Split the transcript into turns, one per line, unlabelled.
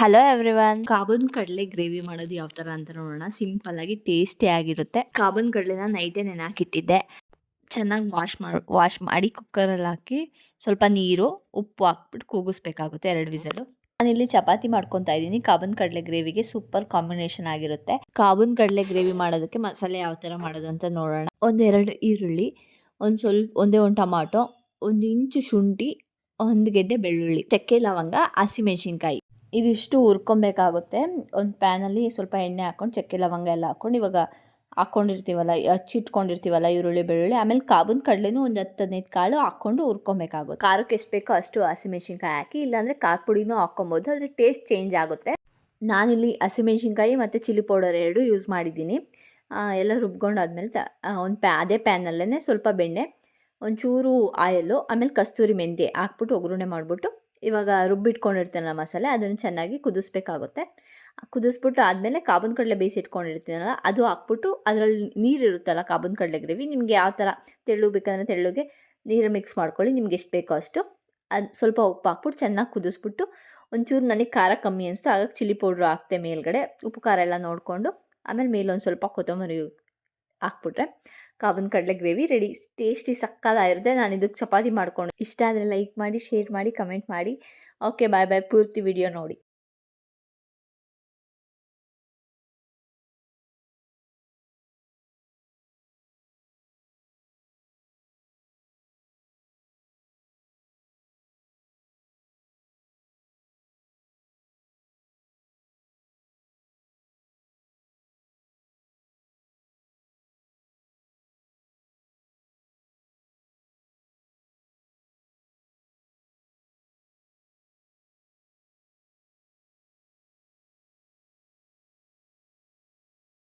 Hello everyone ಕಾಬೂನ್ ಕಡಲೆ gravy ಮಾಡೋದು ಯಾವ ಥರ ಅಂತ ನೋಡೋಣ. ಸಿಂಪಲ್ ಆಗಿ ಟೇಸ್ಟಿ ಆಗಿರುತ್ತೆ. ಕಾಬೂನ್ ಕಡಲೆನ ನೈಟೇ ನೆನಾಕಿಟ್ಟಿದ್ದೆ. ಚೆನ್ನಾಗಿ ವಾಶ್ ಮಾಡಿ ವಾಶ್ ಮಾಡಿ ಕುಕ್ಕರಲ್ಲಿ ಹಾಕಿ ಸ್ವಲ್ಪ ನೀರು, ಉಪ್ಪು ಹಾಕ್ಬಿಟ್ಟು ಕೂಗಿಸ್ಬೇಕಾಗುತ್ತೆ ಎರಡು ವಿಸಲು. ನಾನಿಲ್ಲಿ ಚಪಾತಿ ಮಾಡ್ಕೊತಾ ಇದ್ದೀನಿ. ಕಾಬೂನ್ ಕಡಲೆ ಗ್ರೇವಿಗೆ ಸೂಪರ್ ಕಾಂಬಿನೇಷನ್ ಆಗಿರುತ್ತೆ. ಕಾಬೂನ್ ಕಡಲೆ ಗ್ರೇವಿ ಮಾಡೋದಕ್ಕೆ ಮಸಾಲೆ ಯಾವ ಥರ ಮಾಡೋದು ಅಂತ ನೋಡೋಣ. ಒಂದೆರಡು ಈರುಳ್ಳಿ, ಒಂದು ಸ್ವಲ್ಪ, ಒಂದೇ ಒಂದು ಟಮಾಟೊ, ಒಂದು ಇಂಚು ಶುಂಠಿ, ಒಂದು ಗೆಡ್ಡೆ ಬೆಳ್ಳುಳ್ಳಿ, ಚಕ್ಕೆ ಲವಂಗ ಹಸಿಮೆಣಸಿನ್ಕಾಯಿ ಇದಿಷ್ಟು ಹುರ್ಕೊಬೇಕಾಗುತ್ತೆ. ಒಂದು ಪ್ಯಾನಲ್ಲಿ ಸ್ವಲ್ಪ ಎಣ್ಣೆ ಹಾಕ್ಕೊಂಡು ಚಕ್ಕೆ ಲವಂಗ ಎಲ್ಲ ಹಾಕ್ಕೊಂಡು ಇವಾಗ ಹಾಕ್ಕೊಂಡಿರ್ತೀವಲ್ಲ ಹಚ್ಚಿಟ್ಕೊಂಡಿರ್ತೀವಲ್ಲ ಈರುಳ್ಳಿ, ಬೆಳ್ಳುಳ್ಳಿ, ಆಮೇಲೆ ಕಾಬೂನ್ ಕಡಲೆನೂ ಒಂದು ಹತ್ತು, ಹದಿನೈದು ಕಾಳು ಹಾಕ್ಕೊಂಡು ಹುರ್ಕೊಬೇಕಾಗುತ್ತೆ. ಖಾರಕ್ಕೆ ಎಷ್ಟು ಬೇಕೋ ಅಷ್ಟು ಹಸಿಮೆಣ್ಸಿನ್ಕಾಯಿ ಹಾಕಿ, ಇಲ್ಲಾಂದರೆ ಖಾರ ಪುಡಿನೂ ಹಾಕ್ಕೊಬೋದು. ಅದ್ರ ಟೇಸ್ಟ್ ಚೇಂಜ್ ಆಗುತ್ತೆ. ನಾನಿಲ್ಲಿ ಹಸಿಮೆಣ್ಸಿನ್ಕಾಯಿ ಮತ್ತು ಚಿಲ್ಲಿ ಪೌಡರ್ ಎರಡು ಯೂಸ್ ಮಾಡಿದ್ದೀನಿ. ಎಲ್ಲ ರುಬ್ಕೊಂಡಾದ್ಮೇಲೆ ಒಂದು ಪ್ಯಾ, ಅದೇ ಪ್ಯಾನಲ್ಲೇ ಸ್ವಲ್ಪ ಬೆಣ್ಣೆ, ಒಂಚೂರು ಆಯಲ್ಲು, ಆಮೇಲೆ ಕಸ್ತೂರಿ ಮೆಂತೆ ಹಾಕ್ಬಿಟ್ಟು ಒಗ್ಗರಣೆ ಮಾಡಿಬಿಟ್ಟು ಇವಾಗ ರುಬ್ಬಿಟ್ಕೊಂಡಿರ್ತೀನಲ್ಲ ಮಸಾಲೆ, ಅದನ್ನು ಚೆನ್ನಾಗಿ ಕುದಿಸ್ಬೇಕಾಗುತ್ತೆ. ಕುದಿಸ್ಬಿಟ್ಟು ಆದಮೇಲೆ ಕಾಬೂನ್ ಕಡಲೆ ಬೇಯಿಸಿಟ್ಕೊಂಡಿರ್ತೀನಲ್ಲ ಅದು ಹಾಕ್ಬಿಟ್ಟು ಅದರಲ್ಲಿ ನೀರು ಇರುತ್ತಲ್ಲ ಕಾಬೂನ್ ಕಡಲೆ ಗ್ರೇವಿ, ನಿಮಗೆ ಯಾವ ಥರ ತೆಳ್ಳು ಬೇಕಂದರೆ ತೆಳ್ಳುಗೆ ನೀರು ಮಿಕ್ಸ್ ಮಾಡ್ಕೊಳ್ಳಿ, ನಿಮ್ಗೆ ಎಷ್ಟು ಬೇಕೋ ಅಷ್ಟು. ಅದು ಸ್ವಲ್ಪ ಉಪ್ಪು ಹಾಕ್ಬಿಟ್ಟು ಚೆನ್ನಾಗಿ ಕುದಿಸ್ಬಿಟ್ಟು ಒಂಚೂರು ನನಗೆ ಖಾರ ಕಮ್ಮಿ ಅನಿಸ್ತು ಆಗ ಚಿಲ್ಲಿ ಪೌಡ್ರ್ ಹಾಕ್ತೆ ಮೇಲ್ಗಡೆ, ಉಪ್ಪು ಖಾರ ಎಲ್ಲ ನೋಡಿಕೊಂಡು, ಆಮೇಲೆ ಮೇಲೊಂದು ಸ್ವಲ್ಪ ಕೊತ್ತಂಬರಿ ಹಾಕ್ಬಿಟ್ರೆ ಕಾಬನ್ ಕಡಲೆ ಗ್ರೇವಿ ರೆಡಿ. ಟೇಸ್ಟಿ ಸಕ್ಕತ್ತಾಗಿರುತ್ತೆ. ನಾನು ಇದಕ್ಕೆ ಚಪಾತಿ ಮಾಡ್ಕೊಂಡು ಇಷ್ಟ ಆದರೆ ಲೈಕ್ ಮಾಡಿ ಶೇರ್ ಮಾಡಿ ಕಮೆಂಟ್ ಮಾಡಿ. ಓಕೆ ಬಾಯ್ ಬಾಯ್ ಪೂರ್ತಿ ವಿಡಿಯೋ ನೋಡಿ.